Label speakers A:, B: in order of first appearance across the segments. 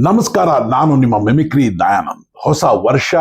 A: ನಮಸ್ಕಾರ, ನಾನು ನಿಮ್ಮ ಮೆಮಿಕ್ರಿ ದಯಾನಂದ್. ಹೊಸ ವರ್ಷ,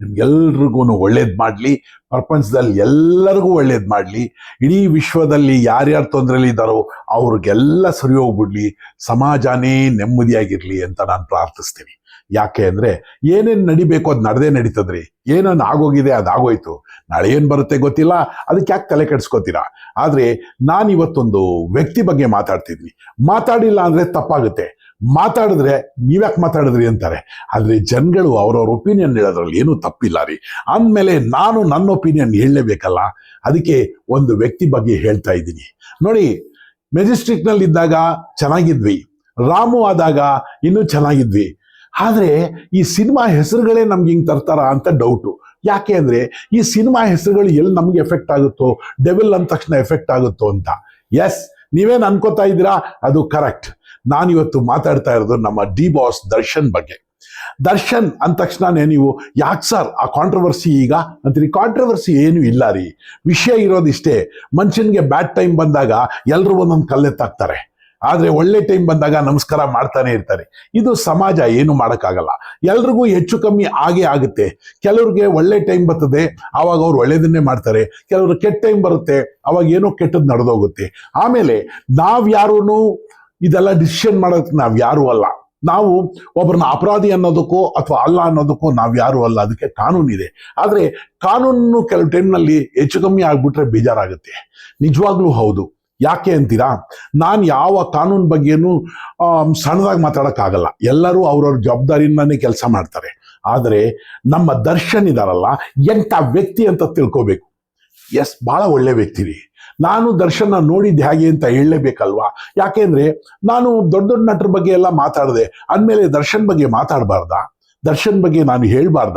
A: ನಿಮ್ಗೆಲ್ರಿಗೂ ಒಳ್ಳೇದು ಮಾಡಲಿ, ಪ್ರಪಂಚದಲ್ಲಿ ಎಲ್ಲರಿಗೂ ಒಳ್ಳೇದು ಮಾಡಲಿ. ಇಡೀ ವಿಶ್ವದಲ್ಲಿ ಯಾರ್ಯಾರು ತೊಂದರೆಲಿ ಇದ್ದಾರೋ, ಅವ್ರಿಗೆಲ್ಲ ಸರಿ ಹೋಗ್ಬಿಡ್ಲಿ, ಸಮಾಜನೇ ನೆಮ್ಮದಿಯಾಗಿರ್ಲಿ ಅಂತ ನಾನು ಪ್ರಾರ್ಥಿಸ್ತೀನಿ. ಯಾಕೆ ಅಂದ್ರೆ, ಏನೇನು ನಡಿಬೇಕು ಅದು ನಡೆದೇ ನಡೀತದ್ರಿ. ಏನೇನು ಆಗೋಗಿದೆ ಅದು ಆಗೋಯ್ತು. ನಾಳೆ ಏನು ಬರುತ್ತೆ ಗೊತ್ತಿಲ್ಲ, ಅದಕ್ಕೆ ಯಾಕೆ ತಲೆ ಕೆಡಿಸ್ಕೋತೀರಾ? ಆದ್ರೆ ನಾನು ಇವತ್ತೊಂದು ವ್ಯಕ್ತಿ ಬಗ್ಗೆ ಮಾತಾಡ್ತಿದ್ವಿ ಮಾತಾಡಿಲ್ಲ ಅಂದ್ರೆ ತಪ್ಪಾಗುತ್ತೆ. ಮಾತಾಡಿದ್ರೆ ನೀವ್ಯಾಕೆ ಮಾತಾಡಿದ್ರಿ ಅಂತಾರೆ. ಆದ್ರೆ ಜನಗಳು ಅವರವ್ರ ಒಪಿನಿಯನ್ ಹೇಳೋದ್ರಲ್ಲಿ ಏನೂ ತಪ್ಪಿಲ್ಲ ರೀ. ಅಂದಮೇಲೆ ನಾನು ನನ್ನ ಒಪಿನಿಯನ್ ಹೇಳಲೇಬೇಕಲ್ಲ? ಅದಕ್ಕೆ ಒಂದು ವ್ಯಕ್ತಿ ಬಗ್ಗೆ ಹೇಳ್ತಾ ಇದ್ದೀನಿ. ನೋಡಿ, ಮೆಜೆಸ್ಟಿಕ್ನಲ್ಲಿದ್ದಾಗ ಚೆನ್ನಾಗಿದ್ವಿ. ರಾಮು ಆದಾಗ ಇನ್ನೂ ಚೆನ್ನಾಗಿದ್ವಿ. ಆದ್ರೆ ಈ ಸಿನಿಮಾ ಹೆಸರುಗಳೇ ನಮ್ಗೆ ಹಿಂಗ್ ತರ್ತಾರ ಅಂತ ಡೌಟು ಯಾಕೆ ಅಂದರೆ ಈ ಸಿನಿಮಾ ಹೆಸರುಗಳು ಎಲ್ಲಿ ನಮ್ಗೆ ಎಫೆಕ್ಟ್ ಆಗುತ್ತೋ ಡೆವಿಲ್ ಅಂದ ತಕ್ಷಣ ಎಫೆಕ್ಟ್ ಆಗುತ್ತೋ ಅಂತ. ಎಸ್ ನೀವೇನ್ ಅನ್ಕೋತಾ ಇದ್ದೀರಾ? ಅದು ಕರೆಕ್ಟ್ ನಾನಿವತ್ತು ಮಾತಾಡ್ತಾ ಇರೋದು ನಮ್ಮ ಡಿ ಬಾಸ್ ದರ್ಶನ್ ಬಗ್ಗೆ. ದರ್ಶನ್ ಅಂದ ತಕ್ಷಣನೇ ನೀವು, ಯಾಕೆ ಸರ್ ಆ ಕಾಂಟ್ರವರ್ಸಿ ಈಗ? ಅಂತೀರಿ ಕಾಂಟ್ರವರ್ಸಿ ಏನು ಇಲ್ಲ ರೀ. ವಿಷಯ ಇರೋದಿಷ್ಟೇ, ಮನುಷ್ಯನಿಗೆ ಬ್ಯಾಡ್ ಟೈಮ್ ಬಂದಾಗ ಎಲ್ಲರೂ ಒಂದೊಂದು ಕಲ್ಲೆತ್ತಾಕ್ತಾರೆ. ಆದ್ರೆ ಒಳ್ಳೆ ಟೈಮ್ ಬಂದಾಗ ನಮಸ್ಕಾರ ಮಾಡ್ತಾನೆ ಇರ್ತಾರೆ. ಇದು ಸಮಾಜ ಏನು ಮಾಡೋಕ್ಕಾಗಲ್ಲ. ಎಲ್ರಿಗೂ ಹೆಚ್ಚು ಕಮ್ಮಿ ಆಗೇ ಆಗುತ್ತೆ. ಕೆಲವ್ರಿಗೆ ಒಳ್ಳೆ ಟೈಮ್ ಬರ್ತದೆ, ಆವಾಗ ಅವ್ರು ಒಳ್ಳೇದನ್ನೇ ಮಾಡ್ತಾರೆ. ಕೆಲವರು ಕೆಟ್ಟ ಟೈಮ್ ಬರುತ್ತೆ ಅವಾಗ ಏನೋ ಕೆಟ್ಟದ್ದು ನಡೆದೋಗುತ್ತೆ. ಆಮೇಲೆ ನಾವ್ಯಾರೂ ಇದೆಲ್ಲ ಡಿಸಿಷನ್ ಮಾಡೋದಕ್ಕೆ ನಾವು ಯಾರು ಅಲ್ಲ. ನಾವು ಒಬ್ಬರನ್ನ ಅಪರಾಧಿ ಅನ್ನೋದಕ್ಕೋ ಅಥವಾ ಅಲ್ಲ ಅನ್ನೋದಕ್ಕೋ ನಾವು ಯಾರು ಅಲ್ಲ. ಅದಕ್ಕೆ ಕಾನೂನಿದೆ ಆದರೆ ಕಾನೂನು ಕೆಲವು ಟೈಮ್ನಲ್ಲಿ ಹೆಚ್ಚು ಕಮ್ಮಿ ಆಗ್ಬಿಟ್ರೆ ಬೇಜಾರಾಗುತ್ತೆ. ನಿಜವಾಗ್ಲೂ ಹೌದು. ಯಾಕೆ ಅಂತೀರಾ? ನಾನು ಯಾವ ಕಾನೂನು ಬಗ್ಗೆನೂ ಸಣ್ಣದಾಗಿ ಮಾತಾಡೋಕ್ಕಾಗಲ್ಲ. ಎಲ್ಲರೂ ಅವ್ರವ್ರ ಜವಾಬ್ದಾರಿಯಿಂದಾನೇ ಕೆಲಸ ಮಾಡ್ತಾರೆ. ಆದರೆ ನಮ್ಮ ದರ್ಶನ್ ಇದಾರಲ್ಲ, ಎಂಥ ವ್ಯಕ್ತಿ ಅಂತ ತಿಳ್ಕೋಬೇಕು. ಎಸ್ ಬಹಳ ಒಳ್ಳೆ ವ್ಯಕ್ತಿ ರೀ. ನಾನು ದರ್ಶನ ನೋಡಿದ್ದು ಹೇಗೆ ಅಂತ ಹೇಳಲೇಬೇಕಲ್ವಾ? ಯಾಕೆಂದ್ರೆ ನಾನು ದೊಡ್ಡ ದೊಡ್ಡ ನಟರ ಬಗ್ಗೆ ಎಲ್ಲ ಮಾತಾಡಿದೆ, ಅಂದಮೇಲೆ ದರ್ಶನ್ ಬಗ್ಗೆ ಮಾತಾಡಬಾರ್ದ? ದರ್ಶನ್ ಬಗ್ಗೆ ನಾನು ಹೇಳಬಾರ್ದ?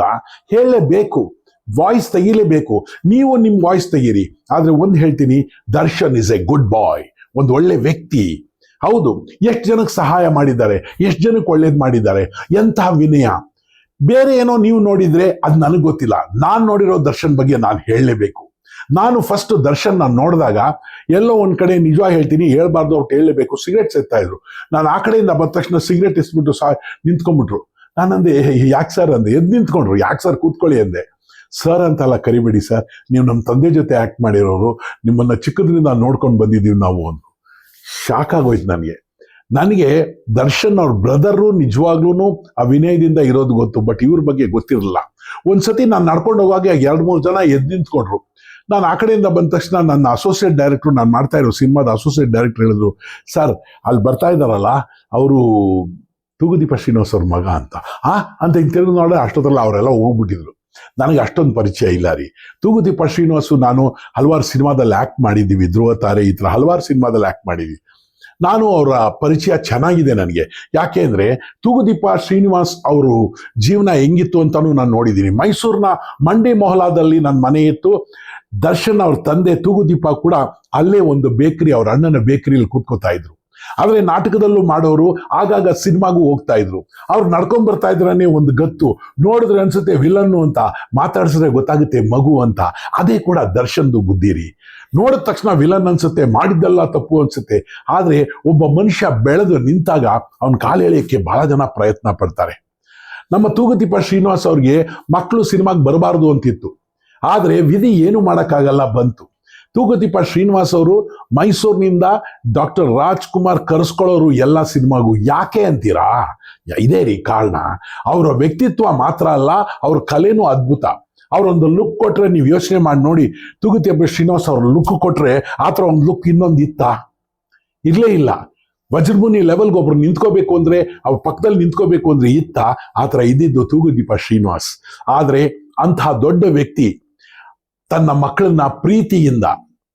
A: ಹೇಳಲೇಬೇಕು ವಾಯ್ಸ್ ತೆಗಿಲೇಬೇಕು. ನೀವು ನಿಮ್ಮ ವಾಯ್ಸ್ ತೆಗೀರಿ. ಆದ್ರೆ ಒಂದು ಹೇಳ್ತೀನಿ, Darshan is a good boy ಒಂದು ಒಳ್ಳೆ ವ್ಯಕ್ತಿ. ಹೌದು, ಎಷ್ಟು ಜನಕ್ಕೆ ಸಹಾಯ ಮಾಡಿದ್ದಾರೆ, ಎಷ್ಟು ಜನಕ್ಕೆ ಒಳ್ಳೇದು ಮಾಡಿದ್ದಾರೆ, ಎಂತಹ ವಿನಯ. ಬೇರೆ ಏನೋ ನೀವು ನೋಡಿದ್ರೆ ಅದು ನನಗೆ ಗೊತ್ತಿಲ್ಲ. ನಾನು ನೋಡಿರೋ ದರ್ಶನ್ ಬಗ್ಗೆ ನಾನು ಹೇಳಲೇಬೇಕು. ನಾನು ಫಸ್ಟ್ ದರ್ಶನ್ ನಾನು ನೋಡಿದಾಗ, ಎಲ್ಲೋ ಒಂದ್ ಕಡೆ ನಿಜ ಹೇಳ್ತೀನಿ, ಹೇಳ್ಬಾರ್ದು ಅವ್ರು ಹೇಳಲೇಬೇಕು ಸಿಗರೆಟ್ ಸೇರ್ತಾ ಇದ್ರು. ನಾನು ಆ ಕಡೆಯಿಂದ ಬಂದ ತಕ್ಷಣ ಸಿಗರೆಟ್ ಇಸ್ಬಿಟ್ಟು ಸಾ, ನಿಂತ್ಕೊಂಡ್ಬಿಟ್ರು. ನಾನಂದೆ ಯಾಕೆ ಸರ್ ಅಂದೆ ಎದ್ದು ನಿಂತ್ಕೊಂಡ್ರು? ಯಾಕೆ ಸರ್ ಕೂತ್ಕೊಳ್ಳಿ, ಅಂದೆ. ಸರ್ ಅಂತೆಲ್ಲ ಕರಿಬೇಡಿ ಸರ್ ನೀವು ನಮ್ಮ ತಂದೆ ಜೊತೆ ಆ್ಯಕ್ಟ್ ಮಾಡಿರೋರು, ನಿಮ್ಮನ್ನ ಚಿಕ್ಕದ್ರಿಂದ ನೋಡ್ಕೊಂಡು ಬಂದಿದ್ದೀವಿ ನಾವು ಒಂದು ಶಾಕ್ ಆಗೋಯ್ತು ನನಗೆ. ನನಗೆ ದರ್ಶನ್ ಅವ್ರ ಬ್ರದರು ನಿಜವಾಗ್ಲೂ ಆ ವಿನಯದಿಂದ ಇರೋದು ಗೊತ್ತು ಬಟ್ ಇವ್ರ ಬಗ್ಗೆ ಗೊತ್ತಿರಲಿಲ್ಲ. ಒಂದ್ಸತಿ ನಾನು ನಡ್ಕೊಂಡು ಹೋಗುವಾಗ ಎರಡು ಮೂರು ಜನ ಎದ್ದು ನಿಂತ್ಕೊಂಡ್ರು. ನಾನು ಆ ಕಡೆಯಿಂದ ಬಂದ ತಕ್ಷಣ ನನ್ನ ಅಸೋಸಿಯೇಟ್ ಡೈರೆಕ್ಟ್ರು ನಾನು ಮಾಡ್ತಾ ಇರೋ ಸಿನಿಮಾದ ಅಸೋಸಿಯೇಟ್ ಡೈರೆಕ್ಟರ್ ಹೇಳಿದ್ರು ಸರ್ ಅಲ್ಲಿ ಬರ್ತಾ ಇದ್ದಾರಲ್ಲ, ಅವರು ತೂಗುದೀಪ ಶ್ರೀನಿವಾಸ್ ಅವ್ರ ಮಗ ಅಂತ. ಆ, ಅಂತ ಹಿಂಗೆ ತಿರುಗಿ ನೋಡಿದ್ರೆ ಅಷ್ಟೊತ್ತಲ್ಲ ಅವರೆಲ್ಲ ಹೋಗ್ಬಿಟ್ಟಿದ್ರು. ನನಗೆ ಅಷ್ಟೊಂದು ಪರಿಚಯ ಇಲ್ಲ ರೀ. ತೂಗುದೀಪ ಶ್ರೀನಿವಾಸು ನಾನು ಹಲವಾರು ಸಿನಿಮಾದಲ್ಲಿ ಆ್ಯಕ್ಟ್ ಮಾಡಿದ್ದೀವಿ ಧ್ರುವ ತಾರೆ ಈ ಥರ ಹಲವಾರು ಸಿನಿಮಾದಲ್ಲಿ ಆ್ಯಕ್ಟ್ ಮಾಡಿದ್ವಿ. ನಾನು ಅವರ ಪರಿಚಯ ಚೆನ್ನಾಗಿದೆ ನನಗೆ. ಯಾಕೆ ಅಂದರೆ ತೂಗುದೀಪ ಶ್ರೀನಿವಾಸ್ ಅವರು ಜೀವನ ಹೆಂಗಿತ್ತು ಅಂತಲೂ ನಾನು ನೋಡಿದ್ದೀನಿ ಮೈಸೂರಿನ ಮಂಡಿ ಮೊಹಲಾದಲ್ಲಿ ನನ್ನ ಮನೆ ಇತ್ತು. ದರ್ಶನ್ ಅವ್ರ ತಂದೆ ತೂಗುದೀಪ ಕೂಡ ಅಲ್ಲೇ ಒಂದು ಬೇಕರಿ ಅವ್ರ ಅಣ್ಣನ ಬೇಕರಿಯಲ್ಲಿ ಕೂತ್ಕೋತಾ ಇದ್ರು. ಆದ್ರೆ ನಾಟಕದಲ್ಲೂ ಮಾಡೋರು ಆಗಾಗ ಸಿನಿಮಾಗೂ ಹೋಗ್ತಾ ಇದ್ರು. ಅವ್ರು ನಡ್ಕೊಂಡ್ ಬರ್ತಾ ಇದ್ರನೇ ಒಂದು ಗತ್ತು. ನೋಡಿದ್ರೆ ಅನ್ಸುತ್ತೆ ವಿಲನ್ನು ಅಂತ, ಮಾತಾಡ್ಸಿದ್ರೆ ಗೊತ್ತಾಗುತ್ತೆ ಮಗು ಅಂತ. ಅದೇ ಕೂಡ ದರ್ಶನ್ದು ಬುದ್ಧಿ ರೀ. ನೋಡಿದ ತಕ್ಷಣ ವಿಲನ್ ಅನ್ಸುತ್ತೆ, ಮಾಡಿದ್ದಲ್ಲ ತಪ್ಪು ಅನ್ಸುತ್ತೆ. ಆದ್ರೆ ಒಬ್ಬ ಮನುಷ್ಯ ಬೆಳೆದು ನಿಂತಾಗ ಅವನ ಕಾಲೆಳೆಯಕ್ಕೆ ಬಹಳ ಜನ ಪ್ರಯತ್ನ ಪಡ್ತಾರೆ. ನಮ್ಮ ತೂಗುದೀಪ ಶ್ರೀನಿವಾಸ್ ಅವ್ರಿಗೆ ಮಕ್ಕಳು ಸಿನಿಮಾಗೆ ಬರಬಾರ್ದು ಅಂತಿತ್ತು. ಆದ್ರೆ ವಿಧಿ ಏನು ಮಾಡೋಕ್ಕಾಗಲ್ಲ ಬಂತು. ತೂಗುದೀಪ ಶ್ರೀನಿವಾಸ್ ಅವರು ಮೈಸೂರಿನಿಂದ ಡಾಕ್ಟರ್ ರಾಜ್ಕುಮಾರ್ ಕರೆಸ್ಕೊಳ್ಳೋರು ಎಲ್ಲ ಸಿನಿಮಾಗೂ ಯಾಕೆ ಅಂತೀರಾ? ಇದೇ ರೀ ಕಾರಣ. ಅವರ ವ್ಯಕ್ತಿತ್ವ ಮಾತ್ರ ಅಲ್ಲ, ಅವ್ರ ಕಲೆನೂ ಅದ್ಭುತ. ಅವರೊಂದು ಲುಕ್ ಕೊಟ್ರೆ ನೀವು ಯೋಚನೆ ಮಾಡಿ ನೋಡಿ ತೂಗುತಿಯಪ್ಪ ಶ್ರೀನಿವಾಸ್ ಅವ್ರ ಲುಕ್ ಕೊಟ್ರೆ ಆ ಥರ ಒಂದು ಲುಕ್ ಇನ್ನೊಂದು ಇತ್ತ? ಇರಲೇ ಇಲ್ಲ. ವಜ್ರಮುನಿ ಲೆವೆಲ್ಗೆ ಒಬ್ರು ನಿಂತ್ಕೋಬೇಕು ಅಂದ್ರೆ, ಅವ್ರ ಪಕ್ಕದಲ್ಲಿ ನಿಂತ್ಕೋಬೇಕು ಅಂದ್ರೆ ಇತ್ತ? ಆ ಥರ ಇದ್ದಿದ್ದು ತೂಗುದೀಪ ಶ್ರೀನಿವಾಸ್. ಆದರೆ ಅಂತಹ ದೊಡ್ಡ ವ್ಯಕ್ತಿ ತನ್ನ ಮಕ್ಕಳನ್ನ ಪ್ರೀತಿಯಿಂದ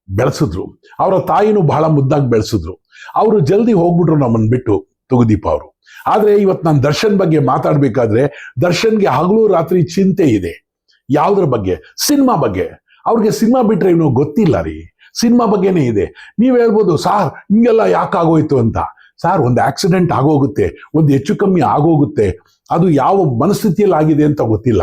A: ಬೆಳೆಸಿದ್ರು. ಅವರ ತಾಯಿನೂ ಬಹಳ ಮುದ್ದಾಗಿ ಬೆಳೆಸಿದ್ರು. ಅವರು ಜಲ್ದಿ ಹೋಗ್ಬಿಟ್ರು ನಮ್ಮನ್ನು ಬಿಟ್ಟು ತುಗುದೀಪ ಅವರು. ಆದ್ರೆ ಇವತ್ತು ನಾನು ದರ್ಶನ್ ಬಗ್ಗೆ ಮಾತಾಡ್ಬೇಕಾದ್ರೆ ದರ್ಶನ್ಗೆ ಹಗಲು ರಾತ್ರಿ ಚಿಂತೆ ಇದೆ. ಯಾವುದ್ರ ಬಗ್ಗೆ? ಸಿನಿಮಾ ಬಗ್ಗೆ. ಅವ್ರಿಗೆ ಸಿನಿಮಾ ಬಿಟ್ರೆ ಇವನು ಗೊತ್ತಿಲ್ಲ ರೀ. ಸಿನಿಮಾ ಬಗ್ಗೆನೇ ಇದೆ. ನೀವು ಹೇಳ್ಬೋದು, ಸಾರ್, ಹಿಂಗೆಲ್ಲ ಯಾಕಾಗೋಯ್ತು ಅಂತ? ಸಾರ್, ಒಂದು ಆಕ್ಸಿಡೆಂಟ್ ಆಗೋಗುತ್ತೆ. ಒಂದು ಹೆಚ್ಚು ಕಮ್ಮಿ ಆಗೋಗುತ್ತೆ. ಅದು ಯಾವ ಮನಸ್ಥಿತಿಯಲ್ಲಿ ಆಗಿದೆ ಅಂತ ಗೊತ್ತಿಲ್ಲ.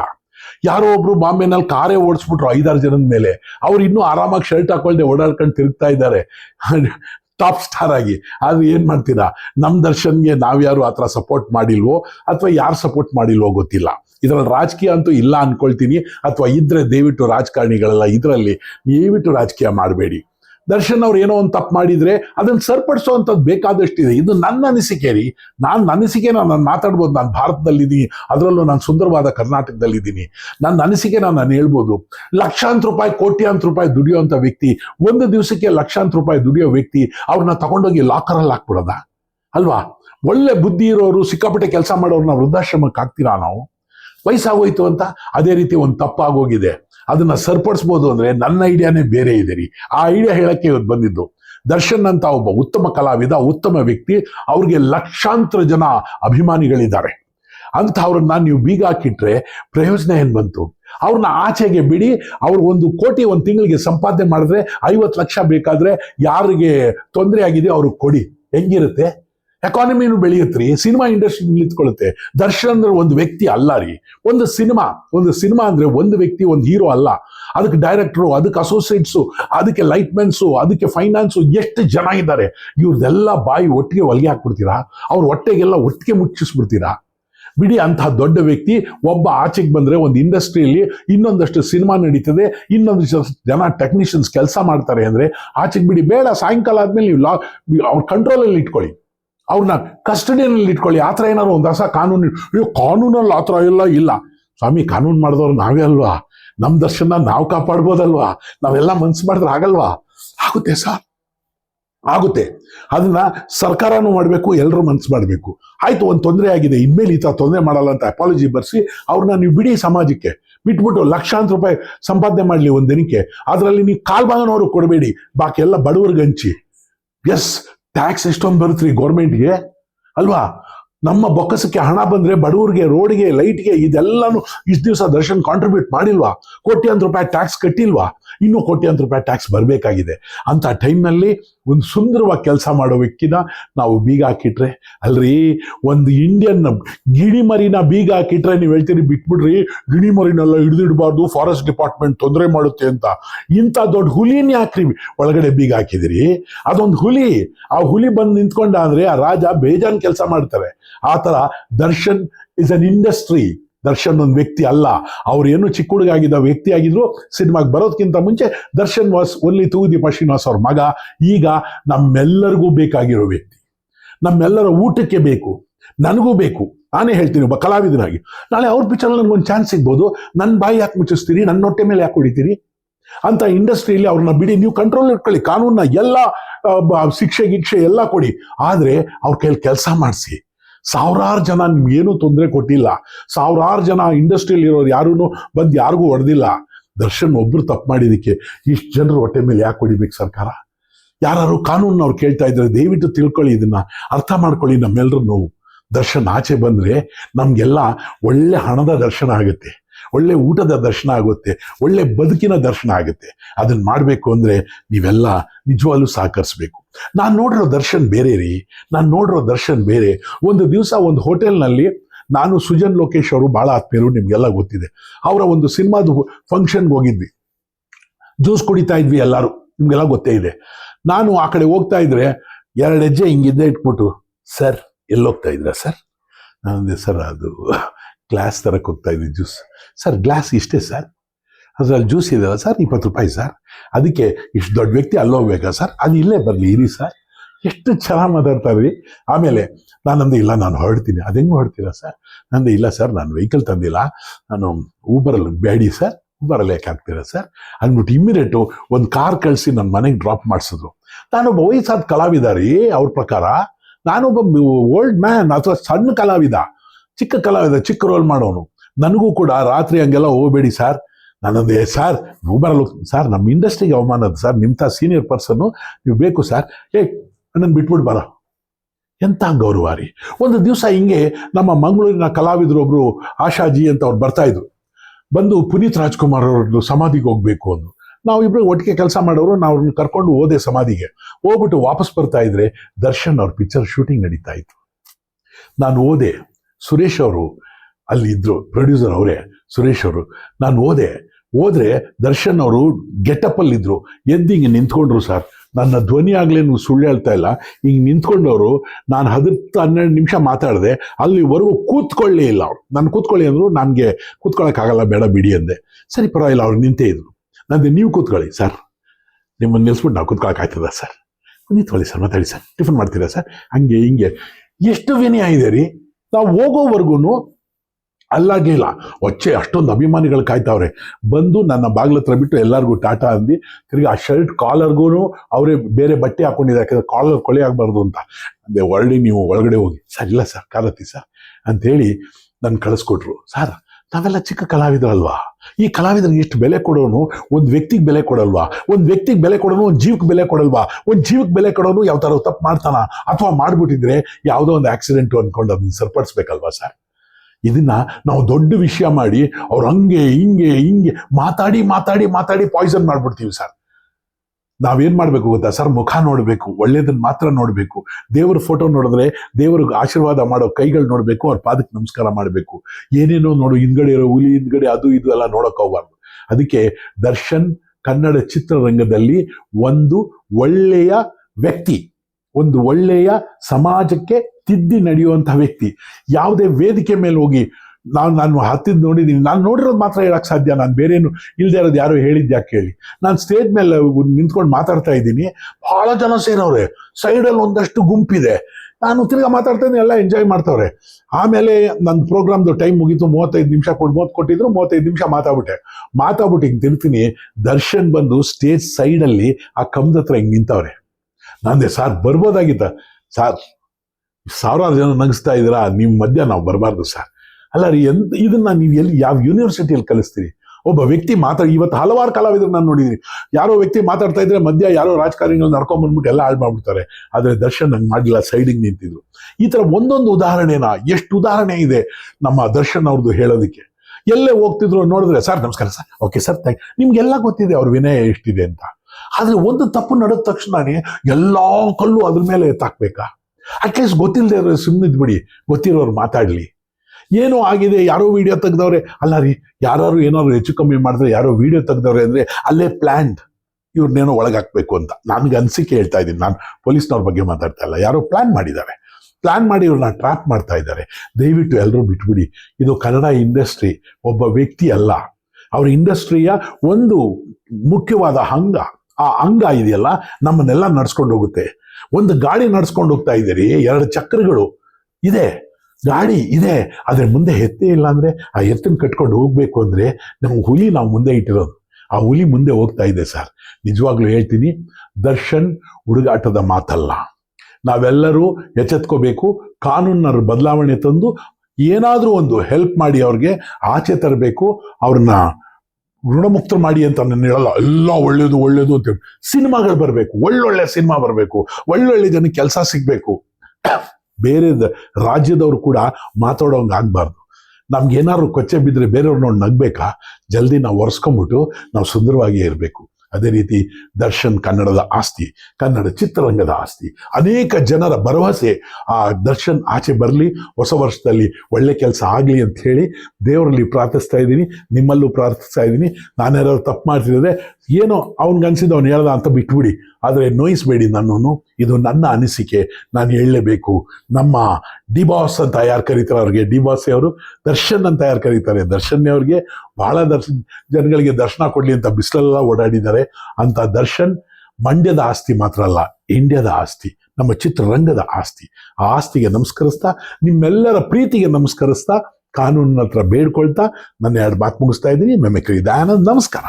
A: ಯಾರೋ ಒಬ್ರು ಬಾಂಬೆನಲ್ಲಿ ಕಾರೇ ಓಡಿಸ್ಬಿಟ್ರು ಐದಾರು ಜನದ ಮೇಲೆ. ಅವ್ರು ಇನ್ನೂ ಆರಾಮಾಗಿ ಶರ್ಟ್ ಹಾಕೊಳ್ದೆ ಓಡಾಡ್ಕೊಂಡು ತಿರುಗ್ತಾ ಇದ್ದಾರೆ. ಟಾಪ್ ಸ್ಟಾರ್ ಆಗಿ. ಆದ್ರೆ ಏನ್ ಮಾಡ್ತೀರಾ? ನಮ್ ದರ್ಶನ್ಗೆ ನಾವ್ಯಾರು ಆ ಥರ ಸಪೋರ್ಟ್ ಮಾಡಿಲ್ವೋ? ಅಥವಾ ಯಾರು ಸಪೋರ್ಟ್ ಮಾಡಿಲ್ವೋ ಗೊತ್ತಿಲ್ಲ. ಇದರಲ್ಲಿ ರಾಜಕೀಯ ಅಂತೂ ಇಲ್ಲ ಅನ್ಕೊಳ್ತೀನಿ. ಅಥವಾ ಇದ್ರೆ ದಯವಿಟ್ಟು ರಾಜಕಾರಣಿಗಳೆಲ್ಲ ಇದರಲ್ಲಿ ದಯವಿಟ್ಟು ರಾಜಕೀಯ ಮಾಡಬೇಡಿ. ದರ್ಶನ್ ಅವ್ರು ಏನೋ ಒಂದು ತಪ್ಪು ಮಾಡಿದ್ರೆ ಅದನ್ನ ಸರಿಪಡಿಸುವಂಥದ್ದು ಬೇಕಾದಷ್ಟಿದೆ. ಇದು ನನ್ನ ಅನಿಸಿಕೆ ರೀ. ನಾನು ಅನಿಸಿಕೆ ನಾನು ಮಾತಾಡ್ಬೋದು. ನಾನು ಭಾರತದಲ್ಲಿದ್ದೀನಿ. ಅದರಲ್ಲೂ ನಾನು ಸುಂದರವಾದ ಕರ್ನಾಟಕದಲ್ಲಿದ್ದೀನಿ. ನನ್ನ ಅನಿಸಿಕೆ ನಾನು ಹೇಳ್ಬೋದು. ಲಕ್ಷಾಂತರ ರೂಪಾಯಿ, ಕೋಟ್ಯಾಂತರ ರೂಪಾಯಿ ದುಡಿಯುವಂಥ ವ್ಯಕ್ತಿ, ಒಂದು ದಿವಸಕ್ಕೆ ಲಕ್ಷಾಂತರ ರೂಪಾಯಿ ದುಡಿಯೋ ವ್ಯಕ್ತಿ ಅವ್ರನ್ನ ತಗೊಂಡೋಗಿ ಲಾಕರಲ್ಲಿ ಹಾಕ್ಬಿಡೋದ? ಅಲ್ವಾ? ಒಳ್ಳೆ ಬುದ್ಧಿ ಇರೋರು, ಸಿಕ್ಕಾಪಟ್ಟೆ ಕೆಲಸ ಮಾಡೋರನ್ನ ವೃದ್ಧಾಶ್ರಮಕ್ಕೆ ಹಾಕ್ತೀರಾ ನಾವು? ವಯಸ್ಸಾಗೋಯ್ತು ಅಂತ ಅದೇ ರೀತಿ ಒಂದು ತಪ್ಪಾಗೋಗಿದೆ. ಅದನ್ನ ಸರಿಪಡಿಸ್ಬೋದು ಅಂದ್ರೆ ನನ್ನ ಐಡಿಯಾನೇ ಬೇರೆ ಇದೆ ರೀ. ಆ ಐಡಿಯಾ ಹೇಳಕ್ಕೆ ಇವತ್ತು ಬಂದಿದ್ದು. ದರ್ಶನ್ ಅಂತ ಒಬ್ಬ ಉತ್ತಮ ಕಲಾವಿದ, ಉತ್ತಮ ವ್ಯಕ್ತಿ, ಅವ್ರಿಗೆ ಲಕ್ಷಾಂತರ ಜನ ಅಭಿಮಾನಿಗಳಿದ್ದಾರೆ. ಅಂತ ಅವ್ರನ್ನ ನೀವು ಬೀಗ ಹಾಕಿಟ್ರೆ ಪ್ರಯೋಜನ ಏನ್ ಬಂತು? ಅವ್ರನ್ನ ಆಚೆಗೆ ಬಿಡಿ, ಅವ್ರು ಒಂದು ಕೋಟಿ ಒಂದು ತಿಂಗಳಿಗೆ ಸಂಪಾದನೆ ಮಾಡಿದ್ರೆ ಐವತ್ತು ಲಕ್ಷ ಬೇಕಾದ್ರೆ ಯಾರಿಗೆ ತೊಂದರೆ ಆಗಿದೆ ಅವ್ರಿಗೆ ಕೊಡಿ. ಹೆಂಗಿರುತ್ತೆ? ಎಕಾನಮಿನೂ ಬೆಳೆಯುತ್ತ್ರಿ ಸಿನಿಮಾ ಇಂಡಸ್ಟ್ರಿ ನಿಂತ್ಕೊಳ್ಳುತ್ತೆ. ದರ್ಶನ್ ಅಂದ್ರೆ ಒಂದು ವ್ಯಕ್ತಿ ಅಲ್ಲ ರೀ. ಒಂದು ಸಿನಿಮಾ ಒಂದು ಸಿನಿಮಾ ಅಂದ್ರೆ ಒಂದು ವ್ಯಕ್ತಿ, ಒಂದು ಹೀರೋ ಅಲ್ಲ. ಅದಕ್ಕೆ ಡೈರೆಕ್ಟ್ರು ಅದಕ್ಕೆ ಅಸೋಸಿಯೇಟ್ಸು ಅದಕ್ಕೆ ಲೈಟ್ಮೆನ್ಸು ಅದಕ್ಕೆ ಫೈನಾನ್ಸು ಎಷ್ಟು ಜನ ಇದ್ದಾರೆ. ಇವ್ರದೆಲ್ಲ ಬಾಯಿ ಒಟ್ಟಿಗೆ ಹೊಲಿಗೆ ಹಾಕ್ಬಿಡ್ತೀರಾ? ಅವ್ರ ಹೊಟ್ಟೆಗೆಲ್ಲ ಒಟ್ಟಿಗೆ ಮುಚ್ಚಿಸ್ಬಿಡ್ತೀರಾ? ಬಿಡಿ ಅಂತಹ ದೊಡ್ಡ ವ್ಯಕ್ತಿ ಒಬ್ಬ ಆಚೆಗೆ ಬಂದ್ರೆ ಒಂದು ಇಂಡಸ್ಟ್ರಿಯಲ್ಲಿ ಇನ್ನೊಂದಷ್ಟು ಸಿನಿಮಾ ನಡೀತದೆ, ಇನ್ನೊಂದಷ್ಟು ಜನ ಟೆಕ್ನಿಷಿಯನ್ಸ್ ಕೆಲಸ ಮಾಡ್ತಾರೆ ಅಂದ್ರೆ ಆಚೆಗೆ ಬಿಡಿ ಬೇಡ, ಸಾಯಂಕಾಲ ಆದ್ಮೇಲೆ ನೀವು ಲಾ ಅವ್ರ ಕಂಟ್ರೋಲಲ್ಲಿ ಇಟ್ಕೊಳ್ಳಿ. ಅವ್ರನ್ನ ಕಸ್ಟಡಿಯಲ್ಲಿ ಇಟ್ಕೊಳ್ಳಿ. ಆ ಥರ ಏನಾದ್ರು ಒಂದು ಹೊಸ ಕಾನೂನು ಅಯ್ಯೋ, ಕಾನೂನಲ್ಲಿ ಆ ಥರ ಎಲ್ಲ ಇಲ್ಲ. ಸ್ವಾಮಿ, ಕಾನೂನು ಮಾಡಿದವ್ರು ನಾವೇ ಅಲ್ವಾ? ನಮ್ಮ ದರ್ಶನ ನಾವು ಕಾಪಾಡ್ಬೋದಲ್ವಾ? ನಾವೆಲ್ಲ ಮನ್ಸು ಮಾಡಿದ್ರೆ ಆಗಲ್ವಾ? ಆಗುತ್ತೆ ಸರ್. ಆಗುತ್ತೆ. ಅದನ್ನ ಸರ್ಕಾರನೂ ಮಾಡಬೇಕು ಎಲ್ಲರೂ ಮನ್ಸು ಮಾಡಬೇಕು. ಆಯ್ತು, ಒಂದು ತೊಂದರೆ ಆಗಿದೆ. ಇನ್ಮೇಲೆ ಈ ಥರ ತೊಂದರೆ ಮಾಡಲ್ಲ ಅಂತ ಅಪಾಲಜಿ ಬರೆಸಿ ಅವ್ರನ್ನ ನೀವು ಬಿಡಿ ಸಮಾಜಕ್ಕೆ. ಬಿಟ್ಬಿಟ್ಟು ಲಕ್ಷಾಂತರ ರೂಪಾಯಿ ಸಂಪಾದನೆ ಮಾಡಲಿ ಒಂದು ದಿನಕ್ಕೆ. ಅದರಲ್ಲಿ ನೀವು ಕಾಲ್ಬಾಗನವ್ರಿಗೆ ಕೊಡಬೇಡಿ. ಬಾಕಿ ಎಲ್ಲ ಬಡವ್ರಿಗೆ ಹಂಚಿ. ಎಸ್ ಟ್ಯಾಕ್ಸ್ ಎಷ್ಟೊಂದು ಬರುತ್ತೆ ಗೌರ್ಮೆಂಟ್ಗೆ ಅಲ್ವಾ? ನಮ್ಮ ಬೊಕ್ಕಸಕ್ಕೆ ಹಣ ಬಂದ್ರೆ ಬಡವರಿಗೆ, ರೋಡ್ಗೆ, ಲೈಟ್ಗೆ ಇದೆಲ್ಲಾನು ಇಷ್ಟು ದಿವಸ ದರ್ಶನ್ ಕಾಂಟ್ರಿಬ್ಯೂಟ್ ಮಾಡಿಲ್ವಾ? ಕೋಟ್ಯಾಂತರ ರೂಪಾಯಿ ಟ್ಯಾಕ್ಸ್ ಕಟ್ಟಿಲ್ವಾ? ಇನ್ನೂ ಕೋಟ್ಯಾಂತರ ರೂಪಾಯಿ ಟ್ಯಾಕ್ಸ್ ಬರಬೇಕಾಗಿದೆ. ಅಂತ ಟೈಮ್ನಲ್ಲಿ ಒಂದು ಸುಂದರವಾಗಿ ಕೆಲಸ ಮಾಡೋ ವ್ಯಕ್ತಿನ ನಾವು ಬೀಗ ಹಾಕಿಟ್ರೆ, ಅಲ್ರಿ? ಒಂದು ಇಂಡಿಯನ್ ಗಿಣಿಮರಿನ ಬೀಗ ಹಾಕಿಟ್ರೆ ನೀವು ಹೇಳ್ತೀರಿ, ಬಿಟ್ಬಿಡ್ರಿ, ಗಿಣಿಮರಿನೆಲ್ಲ ಹಿಡಿದಿಡಬಾರ್ದು ಫಾರೆಸ್ಟ್ ಡಿಪಾರ್ಟ್ಮೆಂಟ್ ತೊಂದರೆ ಮಾಡುತ್ತೆ ಅಂತ. ಇಂಥ ದೊಡ್ಡ ಹುಲಿನ ಹಾಕ್ರಿ ಒಳಗಡೆ ಬೀಗ ಹಾಕಿದಿರಿ? ಅದೊಂದು ಹುಲಿ, ಆ ಹುಲಿ ಬಂದು ನಿಂತ್ಕೊಂಡ ಅಂದರೆ ಆ ರಾಜ ಬೇಜಾನ್ ಕೆಲಸ ಮಾಡ್ತಾರೆ. ಆ ಥರ Darshan is an industry Darshan ಒಂದು ವ್ಯಕ್ತಿ ಅಲ್ಲ. ಅವ್ರು ಏನು ಚಿಕ್ಕ ಹುಡುಗಾಗಿದ್ದ ವ್ಯಕ್ತಿ ಆಗಿದ್ರು ಸಿನಿಮಾಗೆ ಬರೋದಕ್ಕಿಂತ ಮುಂಚೆ ದರ್ಶನ್ ವಾಸ್ ಒಲ್ಲಿ ತೂದೀಪ ಶ್ರೀನಿವಾಸ್ ಅವ್ರ ಮಗ. ಈಗ ನಮ್ಮೆಲ್ಲರಿಗೂ ಬೇಕಾಗಿರೋ ವ್ಯಕ್ತಿ. ನಮ್ಮೆಲ್ಲರ ಊಟಕ್ಕೆ ಬೇಕು. ನನಗೂ ಬೇಕು. ನಾನೇ ಹೇಳ್ತೀನಿ ಒಬ್ಬ ಕಲಾವಿದನಾಗಿ. ನಾಳೆ ಅವ್ರ ಪಿಕ್ಚರ್ ನನಗೊಂದು ಚಾನ್ಸ್ ಸಿಗ್ಬೋದು. ನನ್ನ ಬಾಯಿ ಯಾಕೆ ಮುಚ್ಚಿಸ್ತೀರಿ? ನನ್ನ ಹೊಟ್ಟೆ ಮೇಲೆ ಯಾಕೆ ಹೊಡಿತೀರಿ? ಅಂತ ಇಂಡಸ್ಟ್ರಿಯಲ್ಲಿ ಅವ್ರನ್ನ ಬಿಡಿ. ನೀವು ಕಂಟ್ರೋಲ್ ಇಟ್ಕೊಳ್ಳಿ. ಕಾನೂನ ಎಲ್ಲ ಶಿಕ್ಷೆ, ಗಿಕ್ಷೆ ಎಲ್ಲ ಕೊಡಿ. ಆದ್ರೆ ಅವ್ರ ಕೈಲಿ ಕೆಲಸ ಮಾಡಿಸಿ. ಸಾವಿರಾರು ಜನ ನಿಮ್ಗೇನು ತೊಂದರೆ ಕೊಟ್ಟಿಲ್ಲ. ಸಾವಿರಾರು ಜನ ಇಂಡಸ್ಟ್ರಿಯಲ್ಲಿ ಇರೋರು ಯಾರೂ ಬಂದು ಯಾರಿಗೂ ಹೊಡೆದಿಲ್ಲ. ದರ್ಶನ್ ಒಬ್ರು ತಪ್ಪು ಮಾಡಿದಕ್ಕೆ ಇಷ್ಟು ಜನರು ಹೊಟ್ಟೆ ಮೇಲೆ ಯಾಕೆ ಹೊಡಿಬೇಕು ಸರ್ಕಾರ? ಯಾರು ಕಾನೂನವ್ರು ಕೇಳ್ತಾ ಇದ್ದಾರೆ ದಯವಿಟ್ಟು ತಿಳ್ಕೊಳ್ಳಿ ಇದನ್ನ, ಅರ್ಥ ಮಾಡ್ಕೊಳ್ಳಿ ನಮ್ಮೆಲ್ಲರೂ ನೋವು. ದರ್ಶನ್ ಆಚೆ ಬಂದ್ರೆ ನಮಗೆಲ್ಲ ಒಳ್ಳೆ ಹಣದ ದರ್ಶನ ಆಗುತ್ತೆ. ಒಳ್ಳೆ ಊಟದ ದರ್ಶನ ಆಗುತ್ತೆ, ಒಳ್ಳೆ ಬದುಕಿನ ದರ್ಶನ ಆಗುತ್ತೆ. ಅದನ್ನ ಮಾಡಬೇಕು ಅಂದರೆ ನೀವೆಲ್ಲ ನಿಜವಾಗ್ಲೂ ಸಹಕರಿಸ್ಬೇಕು. ನಾನು ನೋಡಿರೋ ದರ್ಶನ್ ಬೇರೆ ರೀ, ನಾನು ನೋಡಿರೋ ದರ್ಶನ್ ಬೇರೆ. ಒಂದು ದಿವಸ ಒಂದು ಹೋಟೆಲ್ನಲ್ಲಿ ನಾನು ಸುಜನ್ ಲೋಕೇಶ್ ಅವರು ಬಹಳ ಆತ್ಮೀಯರು, ನಿಮಗೆಲ್ಲ ಗೊತ್ತಿದೆ. ಅವರ ಒಂದು ಸಿನಿಮಾದ ಫಂಕ್ಷನ್ಗೆ ಹೋಗಿದ್ವಿ. ಜ್ಯೂಸ್ ಕುಡಿತಾ ಇದ್ವಿ ಎಲ್ಲರೂ, ನಿಮಗೆಲ್ಲ ಗೊತ್ತೇ ಇದೆ. ನಾನು ಆ ಕಡೆ ಹೋಗ್ತಾ ಇದ್ರೆ ಎರಡು ಹೆಜ್ಜೆ ಹಿಂಗಿದ್ದೆ ಇಟ್ಬಿಟ್ಟು, ಸರ್, ಎಲ್ಲೋಗ್ತಾ ಇದ್ದೀರಾ ಇದ್ರ ಸರ್? ನಾನು ಸರ್, ಅದು ಗ್ಲಾಸ್ ತರಕ್ಕೆ ಹೋಗ್ತಾ ಇದ್ದೀವಿ ಜ್ಯೂಸ್ ಸರ್ ಗ್ಲಾಸ್ ಇಷ್ಟೇ ಸರ್ ಅದರಲ್ಲಿ ಜ್ಯೂಸ್ ಇದೆಯಲ್ಲ ಸರ್ ಇಪ್ಪತ್ತು ರೂಪಾಯಿ ಸರ್ ಅದಕ್ಕೆ ಇಷ್ಟು ದೊಡ್ಡ ವ್ಯಕ್ತಿ ಅಲ್ಲಿ ಹೋಗ್ಬೇಕಾ ಸರ್ ಅದು ಇಲ್ಲೇ ಬರಲಿ, ಇರಿ ಸರ್ ಎಷ್ಟು ಚೆನ್ನಾಗಿ ಮಾತಾಡ್ತಾ ರೀ ಆಮೇಲೆ ನಾನಂದು ಇಲ್ಲ, ನಾನು ಹೊರಡ್ತೀನಿ. ಅದು ಹೆಂಗೆ ಹೊರಡ್ತೀರಾ ಸರ್ ನಂದು, ಇಲ್ಲ ಸರ್ ನಾನು ವೆಹಿಕಲ್ ತಂದಿಲ್ಲ. ನಾನು ಊಬರಲ್ಲಿ ಬೇಡಿ ಸರ್ ಊಬರಲ್ಲಿ ಯಾಕೆ ಹಾಕ್ತೀರಾ ಸರ್ ಅಂದ್ಬಿಟ್ಟು ಇಮ್ಮಿಡಿಯೇಟು ಒಂದು ಕಾರ್ ಕಳಿಸಿ ನನ್ನ ಮನೆಗೆ ಡ್ರಾಪ್ ಮಾಡಿಸಿದ್ರು. ನಾನೊಬ್ಬ ವಯಸ್ಸಾದ ಕಲಾವಿದ ರೀ, ಅವ್ರ ಪ್ರಕಾರ. ನಾನೊಬ್ಬ ಓಲ್ಡ್ ಮ್ಯಾನ್ ಅಥವಾ ಸಣ್ಣ ಕಲಾವಿದ. ಚಿಕ್ಕ ಕಲಾವಿದ, ಚಿಕ್ಕ ರೋಲ್ ಮಾಡೋನು. ನನಗೂ ಕೂಡ ರಾತ್ರಿ ಹಂಗೆಲ್ಲ ಹೋಗ್ಬೇಡಿ ಸರ್ ನಾನಂದೆ ಸರ್ ನೀವು ಬರಲ್ಲ ಸರ್ ನಮ್ಮ ಇಂಡಸ್ಟ್ರಿಗೆ ಅವಮಾನ ಅದು ಸರ್ ನಿಮ್ತ ಸೀನಿಯರ್ ಪರ್ಸನ್ನು ನೀವು ಬೇಕು ಸರ್ ಏ ನನ್ನ ಬಿಟ್ಬಿಟ್ಟು ಬರ ಎಂಥ ಗೌರವ ರೀ ಒಂದು ದಿವಸ ಹಿಂಗೆ ನಮ್ಮ ಮಂಗಳೂರಿನ ಕಲಾವಿದರೊಬ್ಬರು ಆಶಾಜಿ ಅಂತ ಅವ್ರು ಬರ್ತಾ ಇದ್ರು. ಬಂದು ಪುನೀತ್ ರಾಜ್ಕುಮಾರ್ ಅವ್ರದ್ದು ಸಮಾಧಿಗೆ ಹೋಗ್ಬೇಕು ಅಂದು ನಾವಿಬ್ರು ಒಟ್ಟಿಗೆ ಕೆಲಸ ಮಾಡೋರು, ನಾವು ಅವ್ರನ್ನ ಕರ್ಕೊಂಡು ಹೋದೆ ಸಮಾಧಿಗೆ. ಹೋಗ್ಬಿಟ್ಟು ವಾಪಸ್ ಬರ್ತಾ ಇದ್ರೆ ದರ್ಶನ್ ಅವ್ರ ಪಿಕ್ಚರ್ ಶೂಟಿಂಗ್ ನಡೀತಾ ಇತ್ತು. ನಾನು ಓದೆ ಸುರೇಶ್ ಅವರು ಅಲ್ಲಿ ಇದ್ರು ಪ್ರೊಡ್ಯೂಸರ್ ಅವರೇ, ಸುರೇಶ್ ಅವರು. ನಾನು ಓದೆ ಹೋದರೆ ದರ್ಶನ್ ಅವರು ಗೆಟಪ್ ಅಲ್ಲಿ ಇದ್ರು. ಎದ್ದು ಹಿಂಗೆ ನಿಂತ್ಕೊಂಡ್ರು ಸರ್. ನನ್ನ ಧ್ವನಿ ಆಗ್ಲೇ ನೀವು ಸುಳ್ಳು ಹೇಳ್ತಾ ಇಲ್ಲ. ಹಿಂಗೆ ನಿಂತ್ಕೊಂಡವರು, ನಾನು ಹದಿನತ್ತು ಹನ್ನೆರಡು ನಿಮಿಷ ಮಾತಾಡಿದೆ. ಅಲ್ಲಿವರೆಗೂ ಕೂತ್ಕೊಳ್ಳೇ ಇಲ್ಲ ಅವ್ರು. ನಾನು ಕೂತ್ಕೊಳ್ಳಿ ಅಂದ್ರು, ನನಗೆ ಕೂತ್ಕೊಳ್ಳೋಕ್ಕಾಗಲ್ಲ ಬೇಡ ಬಿಡಿ ಅಂದೆ. ಸರಿ ಪರವಾಗಿಲ್ಲ, ಅವ್ರು ನಿಂತೇ ಇದ್ರು. ನಂದು, ನೀವು ಕೂತ್ಕೊಳ್ಳಿ ಸರ್. ನಿಮ್ಮನ್ನು ನಿಲ್ಸ್ಬಿಟ್ಟು ನಾವು ಕೂತ್ಕೊಳ್ಳೋಕ್ಕಾಗ್ತದ ಸರ್. ನಿಂತ್ಕೊಳ್ಳಿ ಸರ್, ಮಾತಾಡಿ ಸರ್. ಟಿಫನ್ ಮಾಡ್ತೀರಾ ಸರ್? ಹಂಗೆ, ಹಿಂಗೆ. ಎಷ್ಟು ವಿನಯ ಇದೆ ರೀ? ನಾವು ಹೋಗೋವರೆಗೂ ಅಲ್ಲಾಗೇ ಇಲ್ಲ. ಒಚ್ಚೆ ಅಷ್ಟೊಂದು ಅಭಿಮಾನಿಗಳು ಕಾಯ್ತಾವ್ರೆ. ಬಂದು ನನ್ನ ಬಾಗ್ಲ ಹತ್ರ ಬಿಟ್ಟು ಎಲ್ಲರಿಗೂ ಟಾಟಾ ಅಂದು, ತಿರ್ಗಿ ಆ ಶರ್ಟ್ ಕಾಲರ್ಗೂ ಅವರೇ ಬೇರೆ ಬಟ್ಟೆ ಹಾಕೊಂಡಿದ್ದಾರೆ, ಯಾಕಂದ್ರೆ ಕಾಲರ್ ಕೊಳೆ ಆಗಬಾರ್ದು ಅಂತ. ಅಂದೆ ಹೊರಡಿ ನೀವು ಒಳಗಡೆ ಹೋಗಿ. ಸರ್, ಇಲ್ಲ ಸರ್, ಕಾಲತ್ತಿ ಸರ್. ಅಂತೇಳಿ ನನ್ನ ಕಳಿಸ್ಕೊಟ್ರು. ಸರ್ ನಾವೆಲ್ಲ ಚಿಕ್ಕ ಕಲಾವಿದರಲ್ವಾ? ಈ ಕಲಾವಿದರಿಗೆ ಎಷ್ಟು ಬೆಲೆ ಕೊಡೋನು, ಒಂದು ವ್ಯಕ್ತಿಗೆ ಬೆಲೆ ಕೊಡಲ್ವಾ? ಒಂದು ವ್ಯಕ್ತಿಗೆ ಬೆಲೆ ಕೊಡೋನು, ಒಂದು ಜೀವಕ್ಕೆ ಬೆಲೆ ಕೊಡಲ್ವಾ? ಒಂದು ಜೀವಕ್ಕೆ ಬೆಲೆ ಕೊಡೋನು ಯಾವ ಥರ ತಪ್ಪು ಮಾಡ್ತಾನ? ಅಥವಾ ಮಾಡಿಬಿಟ್ಟಿದ್ರೆ ಯಾವುದೋ ಒಂದು ಆಕ್ಸಿಡೆಂಟು ಅಂದ್ಕೊಂಡು ಅದನ್ನ ಸರಿಪಡಿಸ್ಬೇಕಲ್ವಾ ಸರ್? ಇದನ್ನ ನಾವು ದೊಡ್ಡ ವಿಷಯ ಮಾಡಿ ಅವ್ರು ಹಂಗೆ, ಹಿಂಗೆ ಹಿಂಗೆ ಮಾತಾಡಿ ಮಾತಾಡಿ ಮಾತಾಡಿ ಪಾಯ್ಸನ್ ಮಾಡ್ಬಿಡ್ತೀವಿ ಸರ್. ನಾವೇನ್ ಮಾಡ್ಬೇಕು ಗೊತ್ತಾ? ಸರ್, ಮುಖ ನೋಡಬೇಕು ಒಳ್ಳೇದನ್ನ ಮಾತ್ರ ನೋಡಬೇಕು. ದೇವರ ಫೋಟೋ ನೋಡಿದ್ರೆ ದೇವ್ರಿಗೆ ಆಶೀರ್ವಾದ ಮಾಡೋ ಕೈಗಳು ನೋಡಬೇಕು, ಅವ್ರ ಪಾದಕ್ಕೆ ನಮಸ್ಕಾರ ಮಾಡಬೇಕು. ಏನೇನೋ ನೋಡು, ಹಿಂದ್ಗಡೆ ಇರೋ ಹುಲಿ, ಹಿಂದ್ಗಡೆ ಅದು, ಇದು ಎಲ್ಲ ನೋಡಕ್ ಹೋಗ್ಬಾರ್ದು. ಅದಕ್ಕೆ ದರ್ಶನ್ ಕನ್ನಡ ಚಿತ್ರರಂಗದಲ್ಲಿ ಒಂದು ಒಳ್ಳೆಯ ವ್ಯಕ್ತಿ, ಒಂದು ಒಳ್ಳೆಯ ಸಮಾಜಕ್ಕೆ ತಿದ್ದಿ ನಡೆಯುವಂತಹ ವ್ಯಕ್ತಿ. ಯಾವುದೇ ವೇದಿಕೆ ಮೇಲೆ ಹೋಗಿ ನಾನು ನಾನು ಹತ್ತಿದ್ ನೋಡಿದ್ದೀನಿ ನಾನು ನೋಡಿರೋದು ಮಾತ್ರ ಹೇಳಕ್ ಸಾಧ್ಯ. ನಾನು ಬೇರೇನು ಇಲ್ದೇ ಇರೋದು ಯಾರೋ ಹೇಳಿದ್ಯಾ ಕೇಳಿ. ನಾನು ಸ್ಟೇಜ್ ಮೇಲೆ ನಿಂತ್ಕೊಂಡು ಮಾತಾಡ್ತಾ ಇದ್ದೀನಿ. ಬಹಳ ಜನ ಸೇರವ್ರೆ. ಸೈಡಲ್ಲಿ ಒಂದಷ್ಟು ಗುಂಪಿದೆ. ನಾನು ತಿರ್ಗಾ ಮಾತಾಡ್ತಾ ಎಲ್ಲ ಎಂಜಾಯ್ ಮಾಡ್ತವ್ರೆ. ಆಮೇಲೆ ನನ್ನ ಪ್ರೋಗ್ರಾಮ್ದು ಟೈಮ್ ಮುಗೀತು, ಮೂವತ್ತೈದು ನಿಮಿಷ ಕೊಟ್ಟು ಮೂವತ್ತು ಕೊಟ್ಟಿದ್ರು, ಮೂವತ್ತೈದು ನಿಮಿಷ ಮಾತಾಡ್ಬಿಟ್ಟೆ. ಮಾತಾಡ್ಬಿಟ್ಟು ಹಿಂಗೆ ತಿರ್ತೀನಿ ದರ್ಶನ್ ಬಂದು ಸ್ಟೇಜ್ ಸೈಡಲ್ಲಿ ಆ ಕಂಬದ ಹತ್ರ ಹಿಂಗೆ ನಿಂತವ್ರೆ. ನಂದೆ ಸಾರ್, ಬರ್ಬೋದಾಗಿತ್ತ? ಸಾರ್, ಸಾವಿರಾರು ಜನ ನಗಿಸ್ತಾ ಇದ್ದೀರಾ ನಿಮ್ಮ ಮಧ್ಯ ನಾವು ಬರಬಾರ್ದು, ಸರ್. ಅಲ್ಲ ರೀ ಎಂತ ಇದನ್ನ ನೀವು ಎಲ್ಲಿ ಯಾವ ಯೂನಿವರ್ಸಿಟಿಯಲ್ಲಿ ಕಲಿಸ್ತೀರಿ? ಒಬ್ಬ ವ್ಯಕ್ತಿ ಮಾತ್ರ ಇವತ್ತು ಹಲವಾರು ಕಲಾವಿದರು ನಾನು ನೋಡಿದ್ದೀನಿ ಯಾರೋ ವ್ಯಕ್ತಿ ಮಾತಾಡ್ತಾ ಇದ್ರೆ ಮಧ್ಯ ಯಾರೋ ರಾಜಕಾರಣಿಗಳು ನಡ್ಕೊಂಡ್ ಬಂದ್ಬಿಟ್ಟು ಎಲ್ಲ ಹಾಳು ಮಾಡ್ಬಿಡ್ತಾರೆ. ಆದರೆ ದರ್ಶನ್ ಹಂಗೆ ಮಾಡಿಲ್ಲ ಸೈಡಿಗೆ ನಿಂತಿದ್ರು. ಈ ತರ ಒಂದೊಂದು ಉದಾಹರಣೆನ ಎಷ್ಟು ಉದಾಹರಣೆ ಇದೆ ನಮ್ಮ ದರ್ಶನ್ ಅವ್ರದ್ದು ಹೇಳೋದಕ್ಕೆ. ಎಲ್ಲೇ ಹೋಗ್ತಿದ್ರು ನೋಡಿದ್ರೆ, ಸರ್, ನಮಸ್ಕಾರ ಸರ್. ಓಕೆ ಸರ್, ಥ್ಯಾಂಕ್ ನಿಮ್ಗೆಲ್ಲ ಗೊತ್ತಿದೆ, ಅವ್ರ ವಿನಯ ಎಷ್ಟಿದೆ ಅಂತ. ಆದರೆ ಒಂದು ತಪ್ಪು ನಡೆದ ತಕ್ಷಣನೇ ಎಲ್ಲಾ ಕಲ್ಲು ಅದ್ರ ಮೇಲೆ ಎತ್ತಾಕ್ಬೇಕಾ ಅಟ್ಲೀಸ್ಟ್ ಗೊತ್ತಿಲ್ಲದೆ ಇರೋ ಸುಮ್ಮನಿದ್ ಬಿಡಿ ಗೊತ್ತಿರೋರು ಮಾತಾಡ್ಲಿ. ಏನೋ ಆಗಿದೆ, ಯಾರೋ ವಿಡಿಯೋ ತೆಗ್ದವ್ರೆ. ಅಲ್ಲ ರೀ ಯಾರು ಏನಾದ್ರು ಹೆಚ್ಚು ಕಮ್ಮಿ ಮಾಡಿದ್ರೆ ಯಾರೋ ವಿಡಿಯೋ ತೆಗ್ದವ್ರೆ ಅಂದ್ರೆ ಅಲ್ಲೇ ಪ್ಲ್ಯಾಂಡ್ ಇವ್ರನ್ನೇನೋ ಒಳಗಾಕ್ಬೇಕು ಅಂತ. ನನ್ಗೆ ಅನಿಸಿಕೆ ಹೇಳ್ತಾ ಇದ್ದೀನಿ. ನಾನು ಪೊಲೀಸ್ನವ್ರ ಬಗ್ಗೆ ಮಾತಾಡ್ತಾ ಇಲ್ಲ. ಯಾರೋ ಪ್ಲಾನ್ ಮಾಡಿದ್ದಾರೆ. ಪ್ಲಾನ್ ಮಾಡಿ ಇವ್ರನ್ನ ಟ್ರ್ಯಾಪ್ ಮಾಡ್ತಾ ಇದ್ದಾರೆ. ದಯವಿಟ್ಟು ಎಲ್ಲರೂ ಬಿಟ್ಬಿಡಿ. ಇದು ಕನ್ನಡ ಇಂಡಸ್ಟ್ರಿ ಒಬ್ಬ ವ್ಯಕ್ತಿ ಅಲ್ಲ. ಅವ್ರ ಇಂಡಸ್ಟ್ರಿಯ ಒಂದು ಮುಖ್ಯವಾದ ಅಂಗ. ಆ ಅಂಗ ಇದೆಯಲ್ಲ, ನಮ್ಮನ್ನೆಲ್ಲ ನಡ್ಸ್ಕೊಂಡು ಹೋಗುತ್ತೆ. ಒಂದು ಗಾಡಿ ನಡ್ಸ್ಕೊಂಡು ಹೋಗ್ತಾ ಇದ್ದೀರಿ, ಎರಡು ಚಕ್ರಗಳು ಇದೆ. ಗಾಡಿ ಇದೆ ಅದ್ರ ಮುಂದೆ ಎತ್ತೇ ಇಲ್ಲ ಅಂದ್ರೆ ಆ ಎತ್ತನ್ನು ಕಟ್ಕೊಂಡು ಹೋಗ್ಬೇಕು ಅಂದ್ರೆ ನಮ್ಮ ಹುಲಿ ನಾವು ಮುಂದೆ ಇಟ್ಟಿರೋದು. ಆ ಹುಲಿ ಮುಂದೆ ಹೋಗ್ತಾ ಇದೆ ಸರ್. ನಿಜವಾಗ್ಲೂ ಹೇಳ್ತೀನಿ, ದರ್ಶನ್ ಹುಡುಗಾಟದ ಮಾತಲ್ಲ. ನಾವೆಲ್ಲರೂ ಎಚ್ಚೆತ್ಕೋಬೇಕು, ಕಾನೂನರ ಬದಲಾವಣೆ ತಂದು ಏನಾದರೂ ಒಂದು ಹೆಲ್ಪ್ ಮಾಡಿ ಅವ್ರಿಗೆ ಆಚೆ ತರಬೇಕು, ಅವ್ರನ್ನ ಋಣಮುಕ್ತ ಮಾಡಿ ಅಂತ ನಾನು ಹೇಳಲ್ಲ, ಎಲ್ಲ ಒಳ್ಳೇದು ಒಳ್ಳೇದು ಅಂತ ಹೇಳಿ. ಸಿನಿಮಾಗಳು ಬರಬೇಕು, ಒಳ್ಳೊಳ್ಳೆ ಸಿನಿಮಾ ಬರಬೇಕು, ಒಳ್ಳೊಳ್ಳೆ ಜನಕ್ಕೆ ಕೆಲಸ ಸಿಗಬೇಕು. ಬೇರೆ ರಾಜ್ಯದವರು ಕೂಡ ಮಾತಾಡೋಂಗೆ ಆಗ್ಬಾರ್ದು. ನಮ್ಗೆ ಏನಾದ್ರು ಕೊಚ್ಚೆ ಬಿದ್ದರೆ ಬೇರೆಯವ್ರು ನೋಡಿ ನಗ್ಬೇಕಾ? ಜಲ್ದಿ ನಾವು ಒರೆಸ್ಕೊಂಬಿಟ್ಟು ನಾವು ಸುಂದರವಾಗಿಯೇ ಇರಬೇಕು. ಅದೇ ರೀತಿ ದರ್ಶನ್ ಕನ್ನಡದ ಆಸ್ತಿ, ಕನ್ನಡ ಚಿತ್ರರಂಗದ ಆಸ್ತಿ. ಅನೇಕ ಜನರ ಭರವಸೆ ಆ ದರ್ಶನ್ ಆಚೆ ಬರಲಿ, ಹೊಸ ವರ್ಷದಲ್ಲಿ ಒಳ್ಳೆ ಕೆಲಸ ಆಗಲಿ ಅಂತ ಹೇಳಿ ದೇವರಲ್ಲಿ ಪ್ರಾರ್ಥಿಸ್ತಾ ಇದ್ದೀನಿ, ನಿಮ್ಮಲ್ಲೂ ಪ್ರಾರ್ಥಿಸ್ತಾ ಇದ್ದೀನಿ. ನಾನ್ಯಾರು ತಪ್ಪು ಮಾಡ್ತಿದ್ರೆ ಏನೋ ಅವ್ನಿಗೆ ಅನ್ಸಿದ್ದು ಅವ್ನು ಹೇಳ್ದ ಅಂತ ಬಿಟ್ಬಿಡಿ. ಆದರೆ ನೋಯಿಸ್ಬೇಡಿ ನನ್ನನ್ನು. ಇದು ನನ್ನ ಅನಿಸಿಕೆ. ನಾನು ಹೇಳಲೇಬೇಕು. ನಮ್ಮ ಡಿ ಬಾಸ್ ಅಂತ ಯಾರು ಕರೀತಾರೆ ಅವ್ರಿಗೆ? ಡಿ ಬಾಸ್ ಅವರು ದರ್ಶನ್ ಅಂತ ಯಾರು ಕರೀತಾರೆ? ದರ್ಶನ್ ಅವ್ರಿಗೆ ಬಹಳ ದರ್ಶನ್ ಜನಗಳಿಗೆ ದರ್ಶನ ಕೊಡಲಿ ಅಂತ ಬಿಸಿಲೆಲ್ಲ ಓಡಾಡಿದ್ದಾರೆ. ಅಂತ ದರ್ಶನ್ ಮಂಡ್ಯದ ಆಸ್ತಿ ಮಾತ್ರ ಅಲ್ಲ, ಇಂಡಿಯಾದ ಆಸ್ತಿ, ನಮ್ಮ ಚಿತ್ರರಂಗದ ಆಸ್ತಿ. ಆ ಆಸ್ತಿಗೆ ನಮಸ್ಕರಿಸ್ತಾ, ನಿಮ್ಮೆಲ್ಲರ ಪ್ರೀತಿಗೆ ನಮಸ್ಕರಿಸ್ತಾ, ಕಾನೂನಿನ ಹತ್ರ ಬೇಡ್ಕೊಳ್ತಾ, ನನ್ನ ಎರಡು ಮಾತು ಮುಗಿಸ್ತಾ ಇದ್ದೀನಿ. ಮೆಮೆಕ್ರಿ ದಯಾನಂದ್, ನಮಸ್ಕಾರ.